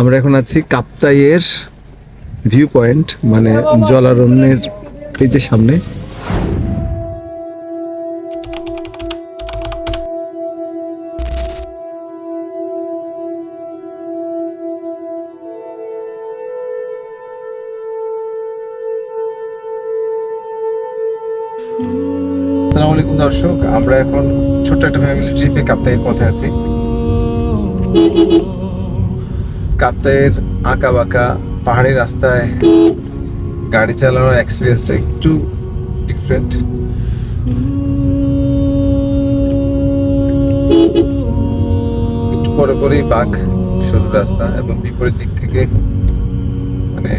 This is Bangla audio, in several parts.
আমরা এখন আছি কাপ্তাইয়ের ভিউ পয়েন্ট মানে জলারণ্যের এই যে সামনে। দর্শক, আমরা এখন ছোট্ট একটা ফ্যামিলি ট্রিপে কাপ্তাইয়ের পথে আছি। কাপ্তাইয়ের আঁকা বাঁকা পাহাড়ি রাস্তায় গাড়ি চালানোর এক্সপিরিয়েন্সটা একটু ডিফারেন্ট একটু পরে পরেই বাঘ সরু রাস্তা এবং বিপরীত দিক থেকে মানে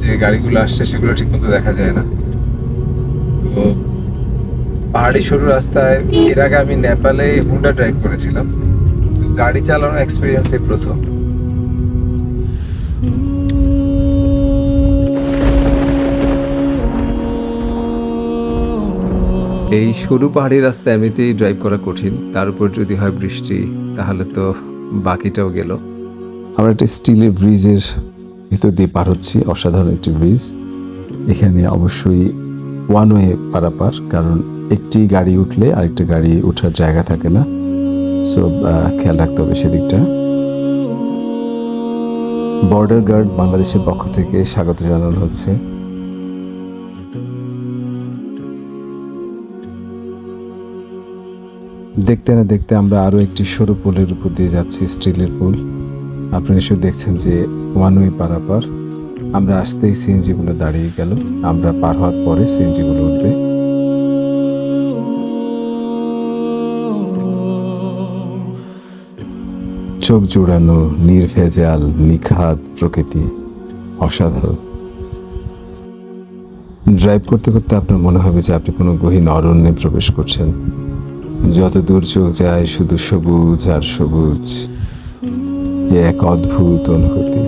যে গাড়িগুলো আসছে সেগুলো ঠিকমতো দেখা যায় না। তো পাহাড়ি সরু রাস্তায় এর আগে আমি নেপালে হুন্ডা ড্রাইভ করেছিলাম। গাড়ি চালানোর এক্সপিরিয়েন্স এই প্রথম। এই সরু পাহাড়ি রাস্তা এমনিতেই ড্রাইভ করা কঠিন। তার উপর যদি হয় বৃষ্টি, তাহলে তো বাকিটাও গেল। আমরা একটা স্টিলের ব্রিজের ভিতর দিয়ে পার হচ্ছি, অসাধারণ একটি ব্রিজ। এখানে অবশ্যই ওয়ান ওয়ে পারাপার, কারণ একটি গাড়ি উঠলে আরেকটা গাড়ি ওঠার জায়গা থাকে না। সো খেয়াল রাখতে হবে সেদিকটা। বর্ডার গার্ড বাংলাদেশের পক্ষ থেকে স্বাগত জানানো হচ্ছে। দেখতে না দেখতে আমরা আরও একটি সরু পোলের উপর দিয়ে যাচ্ছি, স্টিলের পোল। আপনারা নিশ্চয়ই দেখছেন যে ওয়ান ওয়ে পারাপার আমরা আসতেই সিএনজিগুলো দাঁড়িয়ে গেল। আমরা পার হওয়ার পরে সিএনজিগুলো উঠবে। চোখ জোড়ানো, নির্ভেজাল নিখাত প্রকৃতি অসাধারণ। ড্রাইভ করতে করতে আপনার মনে হবে যে আপনি কোনো গহীন অরণ্যে প্রবেশ করছেন। যত দূর চোখ যায় শুধু সবুজ আর সবুজ। এক অদ্ভুত অনুভূতি।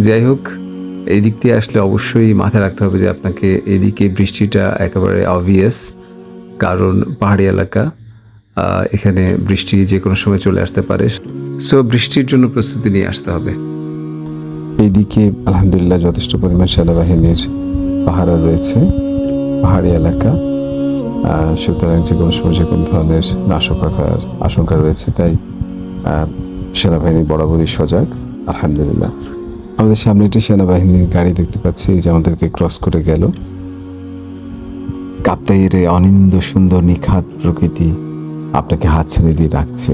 যাই হোক, এই দিক দিয়ে আসলে অবশ্যই মাথায় রাখতে হবে যে আপনাকে এদিকে বৃষ্টিটা একেবারে অবভিয়াস কারণ পাহাড়ি এলাকা এখানে বৃষ্টি যে কোনো সময় চলে আসতে পারে। সো বৃষ্টির জন্য প্রস্তুতি নিয়ে আসতে হবে। এইদিকে আলহামদুলিল্লাহ যথেষ্ট পরিমাণ সেনাবাহিনীর পাহারা রয়েছে, পাহাড়ি এলাকা। সুতরাং যে কোনো সময় যে কোনো ধরনের নাশকতার আশঙ্কা রয়েছে, তাই সেনাবাহিনী বরাবরই সজাগ, আলহামদুলিল্লাহ। আমাদের সামনে একটি সেনাবাহিনীর গাড়ি দেখতে পাচ্ছি যে আমাদেরকে ক্রস করে গেল। কাপ্তাইয়ের অনিন্দ সুন্দর নিখাত প্রকৃতি আপনাকে হাত ছেড়ে দিয়ে রাখছে